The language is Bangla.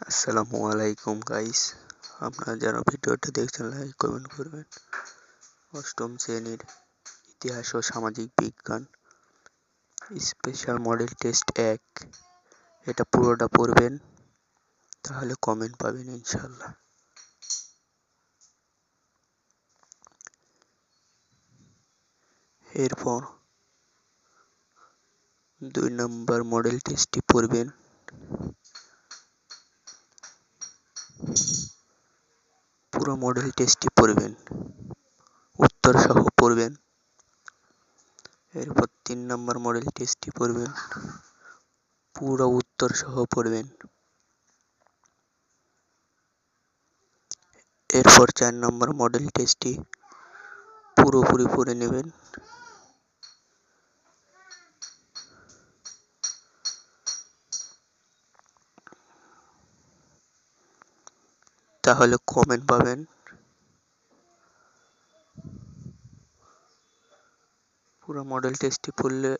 আসসালামু আলাইকুম গাইস আপনারা যারা ভিডিওটা দেখছেন লাইক কমেন্ট করবেন। অষ্টম শ্রেণির ইতিহাস ও সামাজিক বিজ্ঞান স্পেশাল মডেল টেস্ট এক। এটা পুরোটা পড়বেন, তাহলে কমেন্ট পাবেন ইনশাল্লাহ এরপর দুই নম্বর মডেল টেস্টটি পড়বেন। পুরো মডেল টেস্টটি পড়বেন। উত্তর সহ পড়বেন। এরপর তিন নম্বর মডেল টেস্টটি পড়বেন। পুরো উত্তর সহ পড়বেন। এরপর চার নম্বর মডেল টেস্টটি পুরোপুরি পড়ে নেবেন। তাহলে কমেন্ট পাবেন। পুরো মডেল টেস্টটি পড়লে